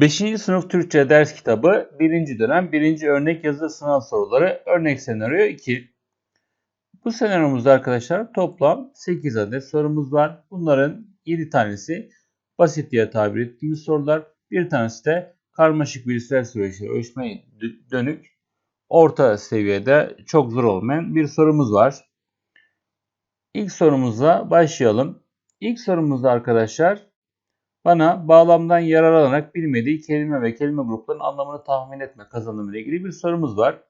5. sınıf Türkçe ders kitabı 1. dönem 1. örnek yazılı sınav soruları örnek senaryo 2. Bu senaryomuzda arkadaşlar toplam 8 adet sorumuz var. Bunların 7 tanesi basit diye tabir ettiğimiz sorular. Bir tanesi de karmaşık bilgisayar süreçleri ölçmeye dönük orta seviyede çok zor olmayan bir sorumuz var. İlk sorumuzla başlayalım. İlk sorumuzda arkadaşlar bana bağlamdan yararlanarak bilmediği kelime ve kelime gruplarının anlamını tahmin etme kazanımı ile ilgili bir sorumuz var.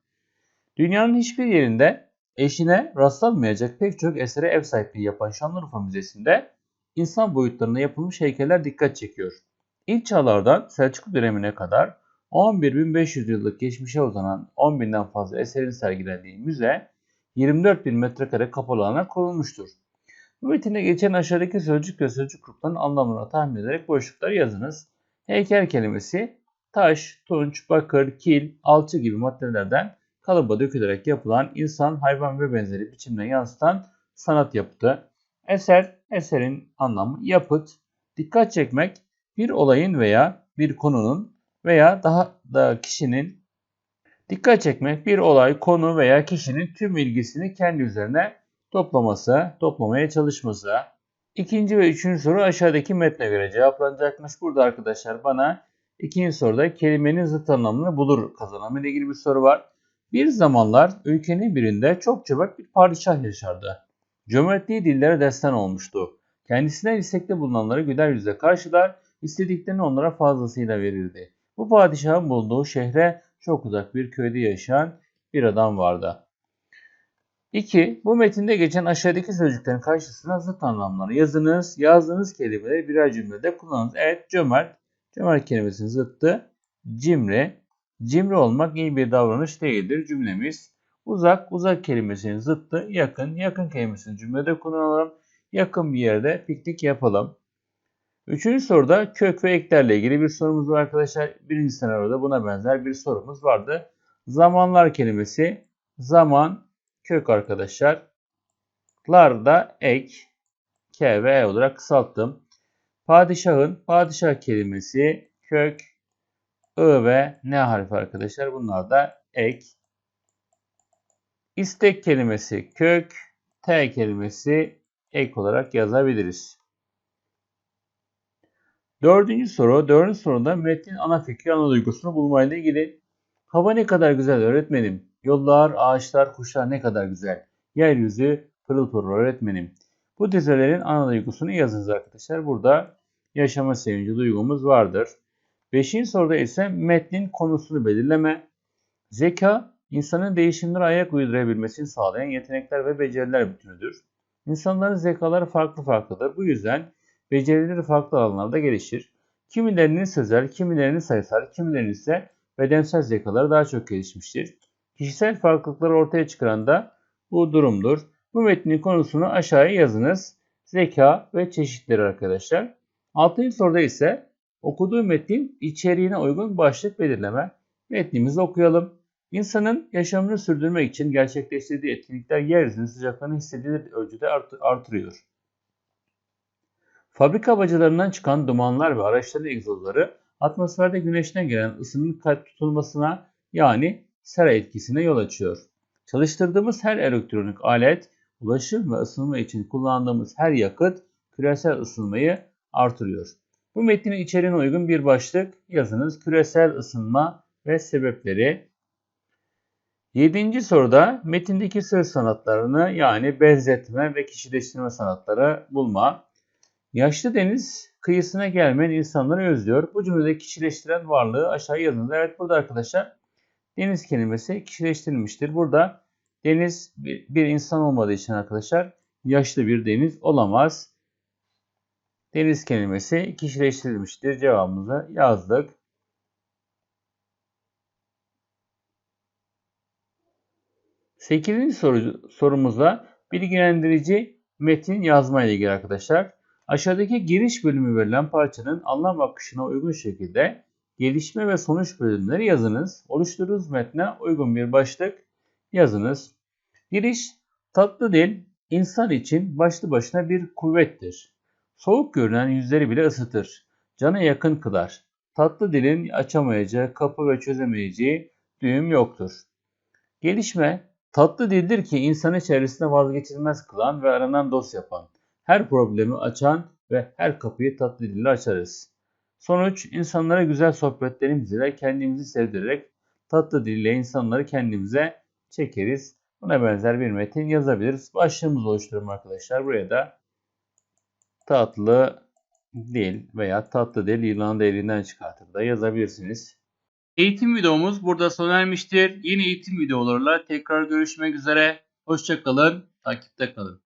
Dünyanın hiçbir yerinde eşine rastlanmayacak pek çok esere ev sahipliği yapan Şanlıurfa Müzesi'nde insan boyutlarında yapılmış heykeller dikkat çekiyor. İlk çağlardan Selçuklu dönemine kadar 11.500 yıllık geçmişe uzanan 10.000'den fazla eserin sergilendiği müze 24.000 metrekare kapalı alana kurulmuştur. Bu metinde geçen aşağıdaki sözcük ve sözcük gruplarının anlamını tahmin ederek boşlukları yazınız. Heykel kelimesi taş, tunç, bakır, kil, alçı gibi maddelerden kalıba dökülerek yapılan insan, hayvan ve benzeri biçimde yansıtan sanat yapıtı. Eser, eserin anlamı yapıt. Dikkat çekmek, bir olayın veya bir konunun veya daha da kişinin dikkat çekmek, bir olay, konu veya kişinin tüm ilgisini kendi üzerine toplaması, toplamaya çalışması. İkinci ve üçüncü soru aşağıdaki metne göre cevaplanacakmış. Burada arkadaşlar bana ikinci soruda kelimenin zıt anlamını bulur kazanımı ile ilgili bir soru var. Bir zamanlar ülkenin birinde çok cömert bir padişah yaşardı. Cömertliği dillere destan olmuştu. Kendisine istekte bulunanları güler yüzle karşılar, istediklerini onlara fazlasıyla verirdi. Bu padişahın bulunduğu şehre çok uzak bir köyde yaşayan bir adam vardı. 2. Bu metinde geçen aşağıdaki sözcüklerin karşısına zıt anlamları yazınız. Yazdığınız kelimeleri birer cümlede kullanınız. Evet cömert. Cömert kelimesinin zıttı cimri. Cimri olmak iyi bir davranış değildir cümlemiz. Uzak, uzak kelimesinin zıttı yakın. Yakın kelimesini cümlede kullanalım. Yakın bir yerde piknik yapalım. Üçüncü soruda kök ve eklerle ilgili bir sorumuz var arkadaşlar. Birinci senaryoda buna benzer bir sorumuz vardı. Zamanlar kelimesi zaman, kök arkadaşlar. Lar da ek. K ve E olarak kısalttım. Padişahın padişah kelimesi kök I ve N harfi arkadaşlar. Bunlar da ek. İstek kelimesi kök, T kelimesi ek olarak yazabiliriz. Dördüncü soru. Dördüncü soruda metnin ana fikri, ana duygusunu bulmayla ilgili. Hava ne kadar güzel öğretmenim. Yollar, ağaçlar, kuşlar ne kadar güzel. Yeryüzü pırıl pırıl öğretmenim. Bu dizelerin ana duygusunu yazınız arkadaşlar. Burada yaşama sevinci duygumuz vardır. Beşinci soruda ise metnin konusunu belirleme. Zeka, insanın değişimlere ayak uydurabilmesini sağlayan yetenekler ve beceriler bütünüdür. İnsanların zekaları farklı farklıdır. Bu yüzden becerileri farklı alanlarda gelişir. Kimilerinin sözel, kimilerinin sayısal, kimilerinin ise bedensel zekaları daha çok gelişmiştir. Kişisel farklılıkları ortaya çıkaran da bu durumdur. Bu metnin konusunu aşağıya yazınız. Zeka ve çeşitleri arkadaşlar. Altıncı soruda ise okuduğu metnin içeriğine uygun başlık belirleme. Metnimizi okuyalım. İnsanın yaşamını sürdürmek için gerçekleştirdiği etkinlikler yeryüzünün sıcaklığını hissedilir ölçüde art artırıyor. Fabrika bacalarından çıkan dumanlar ve araçların egzozları atmosferde güneşten gelen ısının tutulmasına yani sera etkisine yol açıyor. Çalıştırdığımız her elektronik alet, ulaşım ve ısınma için kullandığımız her yakıt küresel ısınmayı artırıyor. Bu metnin içeriğine uygun bir başlık yazınız. Küresel ısınma ve sebepleri. Yedinci soruda metindeki söz sanatlarını yani benzetme ve kişileştirme sanatları bulma. Yaşlı deniz kıyısına gelmeyen insanları özlüyor. Bu cümlede kişileştiren varlığı aşağı yazınız. Evet burada arkadaşlar Deniz kelimesi kişileştirilmiştir. Burada deniz bir insan olmadığı için arkadaşlar yaşlı bir deniz olamaz. Deniz kelimesi kişileştirilmiştir. Cevabımızı yazdık. Sekizinci soru, sorumuzda bilgilendirici metin yazma ile ilgili arkadaşlar. Aşağıdaki giriş bölümü verilen parçanın anlam akışına uygun şekilde gelişme ve sonuç bölümleri yazınız. Oluşturduğunuz metne uygun bir başlık yazınız. Giriş, tatlı dil insan için başlı başına bir kuvvettir. Soğuk görünen yüzleri bile ısıtır. Cana yakın kılar. tatlı dilin açamayacağı kapı ve çözemeyeceği düğüm yoktur. Gelişme tatlı dildir ki insanı çevresinde vazgeçilmez kılan ve aranan dost yapan, her problemi açan ve her kapıyı tatlı dille açarız. Sonuç insanlara güzel sohbetlerimiz ile kendimizi sevdirerek tatlı dille insanları kendimize çekeriz. Buna benzer bir metin yazabiliriz. Başlığımızı oluşturalım arkadaşlar. Buraya da tatlı dil veya tatlı dil yılanı elinden çıkartır da yazabilirsiniz. Eğitim videomuz burada sona ermiştir. Yeni eğitim videolarıyla tekrar görüşmek üzere. Hoşçakalın, takipte kalın.